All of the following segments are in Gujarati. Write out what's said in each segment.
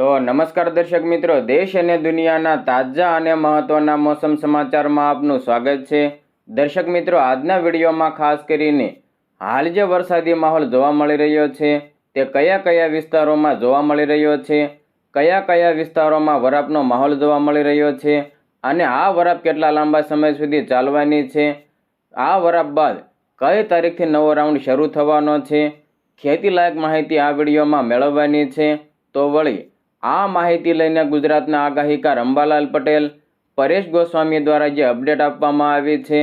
તો નમસ્કાર દર્શક મિત્રો, દેશ અને દુનિયાના તાજા અને મહત્વના મોસમ સમાચારમાં આપનું સ્વાગત છે. દર્શક મિત્રો, આજના વિડીયોમાં ખાસ કરીને હાલ જે વરસાદી માહોલ જોવા મળી રહ્યો છે, તે કયા કયા વિસ્તારોમાં જોવા મળી રહ્યો છે, કયા કયા વિસ્તારોમાં વરાપનો માહોલ જોવા મળી રહ્યો છે, અને આ વરાપ કેટલા લાંબા સમય સુધી ચાલવાની છે, આ વરાપ બાદ કઈ તારીખથી નવો રાઉન્ડ શરૂ થવાનો છે, ખેતીલાયક માહિતી આ વિડીયોમાં મેળવવાની છે, તો વળી આ માહિતી લઈને ગુજરાતના આગાહીકાર અંબાલાલ પટેલ, પરેશ ગોસ્વામી દ્વારા જે અપડેટ આપવામાં આવી છે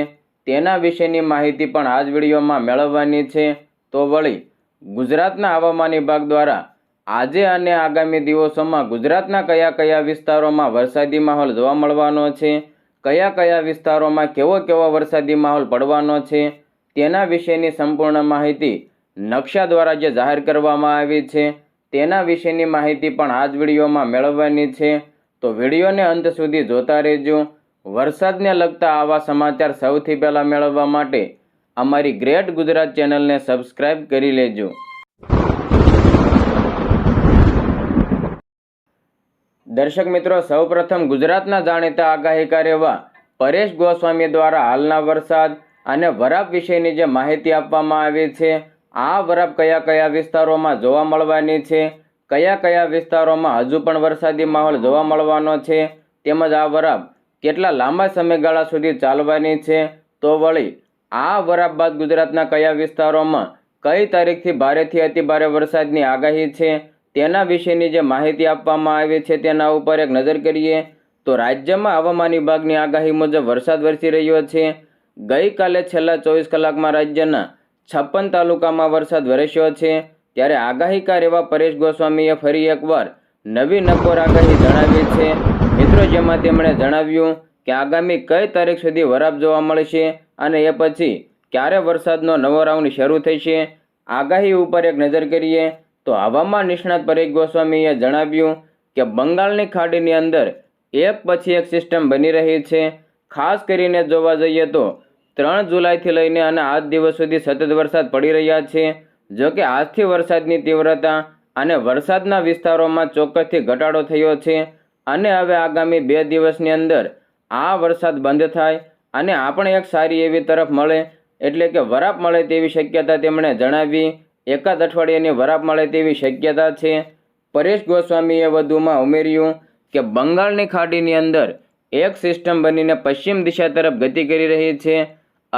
તેના વિશેની માહિતી પણ આ જ વિડીયોમાં મેળવવાની છે. તો વળી, ગુજરાતના હવામાન વિભાગ દ્વારા આજે અને આગામી દિવસોમાં ગુજરાતના કયા કયા વિસ્તારોમાં વરસાદી માહોલ જોવા મળવાનો છે, કયા કયા વિસ્તારોમાં કેવો કેવો વરસાદી માહોલ પડવાનો છે, તેના વિશેની સંપૂર્ણ માહિતી નકશા દ્વારા જે જાહેર કરવામાં આવી છે. તેના વિશેની માહિતી પણ આ જ વિડીયોમાં મેળવવાની છે. તો વિડીયોને અંત સુધી જોતા રહેજો. વરસાદને લગતા આવા સમાચાર સૌથી પહેલાં મેળવવા માટે અમારી ગ્રેટ ગુજરાત ચેનલને સબસ્ક્રાઈબ કરી લેજો. દર્શક મિત્રો, સૌપ્રથમ ગુજરાતના જાણીતા આગાહીકાર એવા પરેશ ગોસ્વામી દ્વારા હાલના વરસાદ અને વરાપ વિશેની જે માહિતી આપવામાં આવી છે આ વરાપ કયા કયા વિસ્તારોમાં જોવા મળવાની છે? કયા કયા વિસ્તારોમાં હજુ પણ વરસાદી માહોલ જોવા મળવાનો છે? તેમજ આ વરાપ કેટલા લાંબા સમયગાળા સુધી ચાલવાની છે? તો વળી, આ વરાપ બાદ ગુજરાતના કયા વિસ્તારોમાં કઈ તારીખથી ભારેથી અતિભારે વરસાદની આગાહી છે? તેના વિશેની જે માહિતી આપવામાં આવી છે તેના ઉપર એક નજર કરીએ. તો રાજ્યમાં હવામાન વિભાગની આગાહી મુજબ વરસાદ વરસી રહ્યો છે. ગઈકાલે છેલ્લા ચોવીસ કલાકમાં રાજ્યના છપ્પન તાલુકામાં વરસાદ વરસ્યો છે, ત્યારે આગાહીકાર એવા પરેશ ગોસ્વામીએ ફરી એકવાર નવી નકોર આગાહી જણાવી છે. મિત્રો, જેમાં તેમણે જણાવ્યું કે આગામી કઈ તારીખ સુધી વરાપ જોવા મળશે અને એ પછી ક્યારે વરસાદનો નવો રાઉન્ડ શરૂ થશે, આગાહી ઉપર એક નજર કરીએ તો હવામાન નિષ્ણાત પરેશ ગોસ્વામીએ જણાવ્યું કે બંગાળની ખાડીની અંદર એક પછી એક સિસ્ટમ બની રહી છે. ખાસ કરીને જોવા જઈએ તો ત્રણ જુલાઈથી લઈને અને આજ દિવસ સુધી સતત વરસાદ પડી રહ્યા છે. જો કે આજથી વરસાદની તીવ્રતા અને વરસાદના વિસ્તારોમાં ચોક્કસથી ઘટાડો થયો છે અને હવે આગામી બે દિવસની અંદર આ વરસાદ બંધ થાય અને આપણે એક સારી એવી તરફ મળે એટલે કે વરાપ મળે તેવી શક્યતા તેમણે જણાવી. એકાદ અઠવાડિયાની વરાપ મળે તેવી શક્યતા છે. પરેશ ગોસ્વામીએ વધુમાં ઉમેર્યું કે બંગાળની ખાડીની અંદર એક સિસ્ટમ બનીને પશ્ચિમ દિશા તરફ ગતિ કરી રહી છે.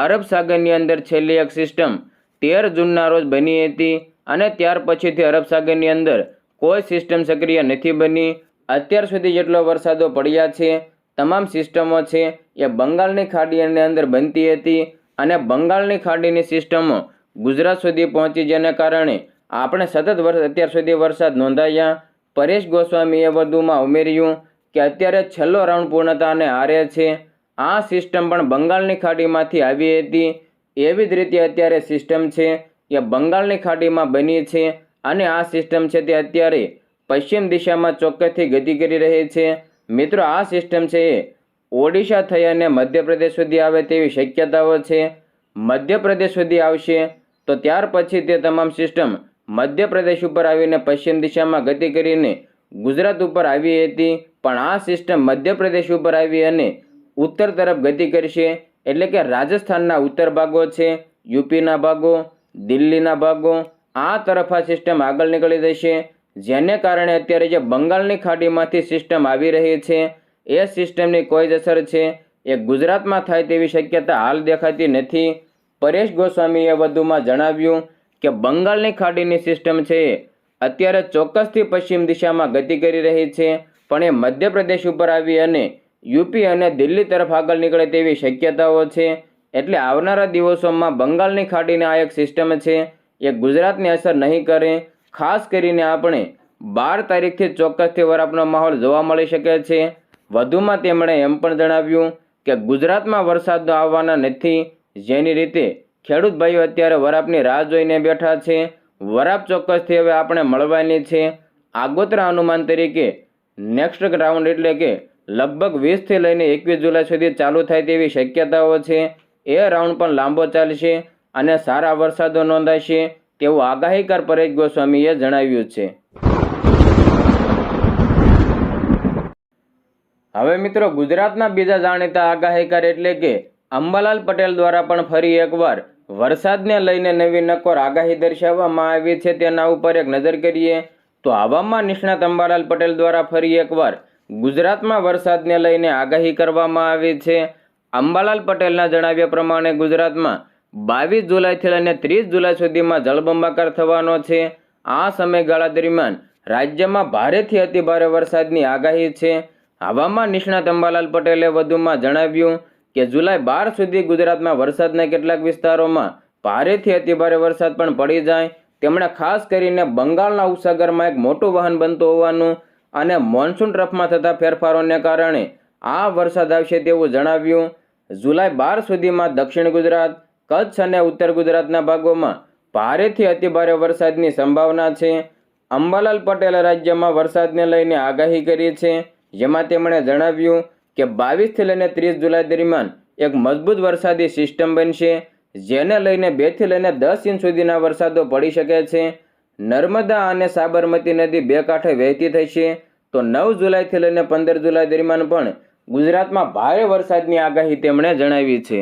અરબ સાગરની અંદર છેલ્લી એક સિસ્ટમ તેર જૂનના રોજ બની હતી અને ત્યાર પછીથી અરબ સાગરની અંદર કોઈ સિસ્ટમ સક્રિય નથી બની. અત્યાર સુધી જેટલો વરસાદો પડ્યા છે, તમામ સિસ્ટમો છે એ બંગાળની ખાડીની અંદર બનતી હતી અને બંગાળની ખાડીની સિસ્ટમો ગુજરાત સુધી પહોંચી જેને કારણે આપણે સતત વર્ષ અત્યાર સુધી વરસાદ નોંધાયા. પરેશ ગોસ્વામીએ વધુમાં ઉમેર્યું કે અત્યારે છેલ્લો રાઉન્ડ પૂર્ણતાને હારે છે. આ સિસ્ટમ પણ બંગાળની ખાડીમાંથી આવી હતી. એવી જ રીતે અત્યારે સિસ્ટમ છે એ બંગાળની ખાડીમાં બની છે અને આ સિસ્ટમ છે તે અત્યારે પશ્ચિમ દિશામાં ચોક્કસથી ગતિ કરી રહી છે. મિત્રો, આ સિસ્ટમ છે એ ઓડિશા થઈ અને મધ્યપ્રદેશ સુધી આવે તેવી શક્યતાઓ છે. મધ્યપ્રદેશ સુધી આવશે તો ત્યાર પછી તે તમામ સિસ્ટમ મધ્યપ્રદેશ ઉપર આવીને પશ્ચિમ દિશામાં ગતિ કરીને ગુજરાત ઉપર આવી હતી. પણ આ સિસ્ટમ મધ્યપ્રદેશ ઉપર આવી અને ઉત્તર તરફ ગતિ કરશે એટલે કે રાજસ્થાનના ઉત્તર ભાગો છે, યુપીના ભાગો, દિલ્હીના ભાગો, આ તરફ આ સિસ્ટમ આગળ નીકળી જશે. જેને કારણે અત્યારે જે બંગાળની ખાડીમાંથી સિસ્ટમ આવી રહી છે, એ સિસ્ટમની કોઈ જ અસર છે. એ ગુજરાતમાં થાય તેવી શક્યતા હાલ દેખાતી નથી. પરેશ ગોસ્વામીએ વધુમાં જણાવ્યું કે બંગાળની ખાડીની સિસ્ટમ છે, અત્યારે ચોક્કસથી પશ્ચિમ દિશામાં ગતિ કરી રહી છે, પણ એ મધ્યપ્રદેશ ઉપર આવી અને યુપી અને દિલ્હી તરફ આગળ નીકળે તેવી શક્યતાઓ છે. એટલે આવનારા દિવસોમાં બંગાળની ખાડીની આ એક સિસ્ટમ છે. એ ગુજરાતની અસર નહીં કરે. ખાસ કરીને આપણે બાર તારીખથી ચોક્કસથી વરાપનો માહોલ જોવા મળી શકે છે. વધુમાં તેમણે એમ પણ જણાવ્યું કે ગુજરાતમાં વરસાદ આવવાના નથી. જેની રીતે ખેડૂત ભાઈઓ અત્યારે વરાપની રાહ જોઈને બેઠા છે. વરાપ ચોક્કસથી હવે આપણે મળવાની છે. આગોતરા અનુમાન તરીકે નેક્સ્ટ રાઉન્ડ એટલે કે લગભગ વીસથી લઈને એકવીસ જુલાઈ સુધી ચાલુ થાય તેવી શક્યતાઓ છે. એ રાઉન્ડ પણ લાંબો ચાલશે અને સારા વરસાદો નોંધાશે તેવું આગાહીકાર પરેશ ગોસ્વામીએ જણાવ્યું છે. હવે મિત્રો ગુજરાતના બીજા જાણીતા આગાહીકાર એટલે કે અંબાલાલ પટેલ દ્વારા પણ ફરી એકવાર વરસાદને લઈને નવી નક્કોર આગાહી દર્શાવવામાં આવી છે તેના ઉપર એક નજર કરીએ તો હવામાન નિષ્ણાત અંબાલાલ પટેલ દ્વારા ફરી એકવાર ગુજરાતમાં વરસાદને લઈને આગાહી કરવામાં આવી છે. અંબાલાલ પટેલના જણાવ્યા પ્રમાણે ગુજરાતમાં બાવીસ જુલાઈથી લઈને ત્રીસ જુલાઈ સુધીમાં જળબંબાકાર થવાનો છે. આ સમયગાળા દરમિયાન રાજ્યમાં ભારેથી અતિભારે વરસાદની આગાહી છે. હવામાન નિષ્ણાત અંબાલાલ પટેલે વધુમાં જણાવ્યું કે, જુલાઈ બાર સુધી ગુજરાતમાં વરસાદના કેટલાક વિસ્તારોમાં ભારેથી અતિભારે વરસાદ પણ પડી જાય. તેમણે ખાસ કરીને બંગાળના ઉપસાગરમાં એક મોટું વહન બનતું હોવાનું અને મોન્સૂન ટ્રફમાં થતા ફેરફારોને કારણે આ વરસાદ આવશે તેવું જણાવ્યું. જુલાઈ બાર સુધીમાં દક્ષિણ ગુજરાત, કચ્છ અને ઉત્તર ગુજરાતના ભાગોમાં ભારેથી અતિભારે વરસાદની સંભાવના છે. અંબાલાલ પટેલે રાજ્યમાં વરસાદને લઈને આગાહી કરી છે. જેમાં તેમણે જણાવ્યું કે બાવીસથી લઈને ત્રીસ જુલાઈ દરમિયાન એક મજબૂત વરસાદી સિસ્ટમ બનશે, જેને લઈને બેથી લઈને દસ ઇંચ સુધીના વરસાદો પડી શકે છે. નર્મદા અને સાબરમતી નદી બે કાંઠે વહેતી થઈ છે. તો નવ જુલાઈથી લઈને પંદર જુલાઈ દરમિયાન પણ ગુજરાતમાં ભારે વરસાદની આગાહી તેમણે જણાવી છે.